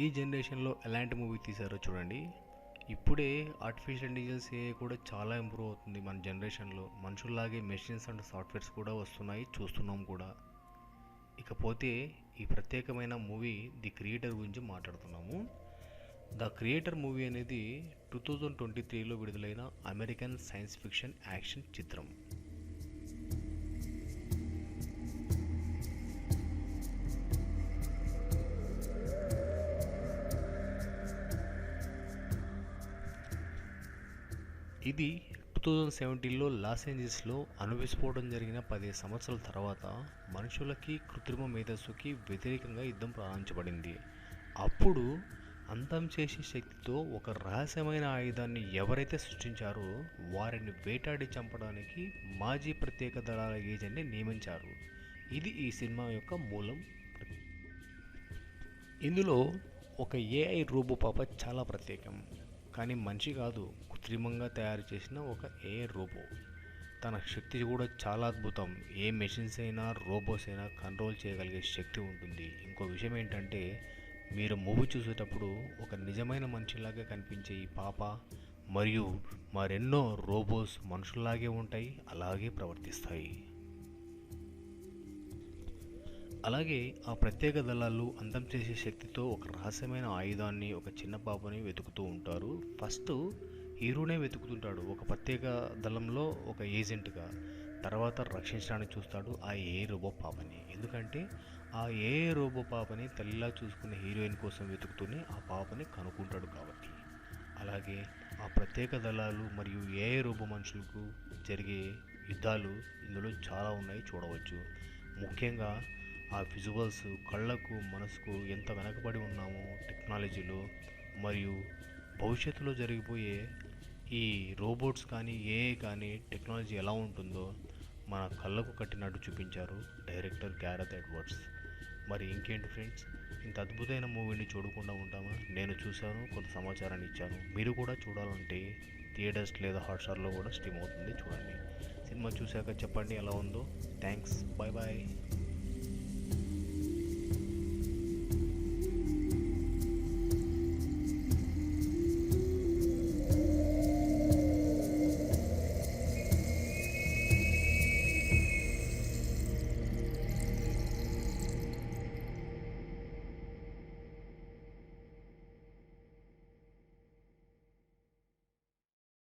ఈ జనరేషన్లో ఎలాంటి మూవీ తీశారో చూడండి. ఇప్పుడే ఆర్టిఫిషియల్ ఇంటెలిజెన్స్ ఏ కూడా చాలా ఇంప్రూవ్ అవుతుంది మన జనరేషన్లో. మనుషుల్లాగే మెషిన్స్ అండ్ సాఫ్ట్వేర్స్ కూడా వస్తున్నాయి చూస్తున్నాం కూడా. ఇకపోతే ఈ ప్రత్యేకమైన మూవీ ది క్రియేటర్ గురించి మాట్లాడుతున్నాము. ద క్రియేటర్ మూవీ అనేది టూ థౌజండ్ ట్వంటీ త్రీలో విడుదలైన అమెరికన్ సైన్స్ ఫిక్షన్ యాక్షన్ చిత్రం. ఇది టూ థౌజండ్ సెవెంటీన్లో లాస్ ఏంజల్స్లో అణువిస్ఫోటం జరిగిన పదిహేను సంవత్సరాల తర్వాత మనుషులకి కృత్రిమ మేధస్సుకి వ్యతిరేకంగా యుద్ధం ప్రారంభించబడింది. అప్పుడు అంతం చేసే శక్తితో ఒక రహస్యమైన ఆయుధాన్ని ఎవరైతే సృష్టించారో వారిని వేటాడి చంపడానికి మాజీ ప్రత్యేక దళాల ఏజెంట్ని నియమించారు. ఇది ఈ సినిమా యొక్క మూలం. ఇందులో ఒక ఏఐ రూబో పాప చాలా ప్రత్యేకం. కానీ మనిషి కాదు. కృత్రిమంగా తయారు చేసిన ఒక ఏ రోబో. తన శక్తి కూడా చాలా అద్భుతం. ఏ మెషిన్స్ అయినా రోబోస్ అయినా కంట్రోల్ చేయగలిగే శక్తి ఉంటుంది. ఇంకో విషయం ఏంటంటే మీరు మూవీ చూసేటప్పుడు ఒక నిజమైన మనిషిలాగా కనిపించే ఈ పాప మరియు మరెన్నో రోబోస్ మనుషుల్లాగే ఉంటాయి అలాగే ప్రవర్తిస్తాయి. అలాగే ఆ ప్రత్యేక దళాలు అంతం చేసే శక్తితో ఒక రహస్యమైన ఆయుధాన్ని ఒక చిన్న పాపని వెతుకుతూ ఉంటారు. ఫస్ట్ హీరోనే వెతుకుతుంటాడు. ఒక ప్రత్యేక దళంలో ఒక ఏజెంట్గా తర్వాత రక్షించడానికి చూస్తాడు ఆ ఏ రోబో పాపని. ఎందుకంటే ఆ ఏ రోబో పాపని తల్లిలా చూసుకునే హీరోయిన్ కోసం వెతుకుతూనే ఆ పాపని కనుక్కుంటాడు కాబట్టి. అలాగే ఆ ప్రత్యేక దళాలు మరియు ఏ రోబో మనుషులకు జరిగే యుద్ధాలు ఇందులో చాలా ఉన్నాయి చూడవచ్చు. ముఖ్యంగా ఆ విజువల్స్ కళ్ళకు మనసుకు ఎంత వెనకబడి ఉన్నామో టెక్నాలజీలో మరియు భవిష్యత్తులో జరిగిపోయే ఈ రోబోట్స్ కానీ ఏ కానీ టెక్నాలజీ ఎలా ఉంటుందో మన కళ్ళకు కట్టినట్టు చూపించారు డైరెక్టర్ గ్యారత్ ఎడ్వర్డ్స్ మరి ఇంకేంటి ఫ్రెండ్స్ ఇంత అద్భుతమైన మూవీని చూడకుండా ఉంటామా? నేను చూశాను కొంత సమాచారాన్ని ఇచ్చాను. మీరు కూడా చూడాలంటే థియేటర్స్ లేదా హాట్స్టార్లో కూడా స్ట్రీమ్ అవుతుంది చూడండి. సినిమా చూశాక చెప్పండి ఎలా ఉందో. Thanks bye bye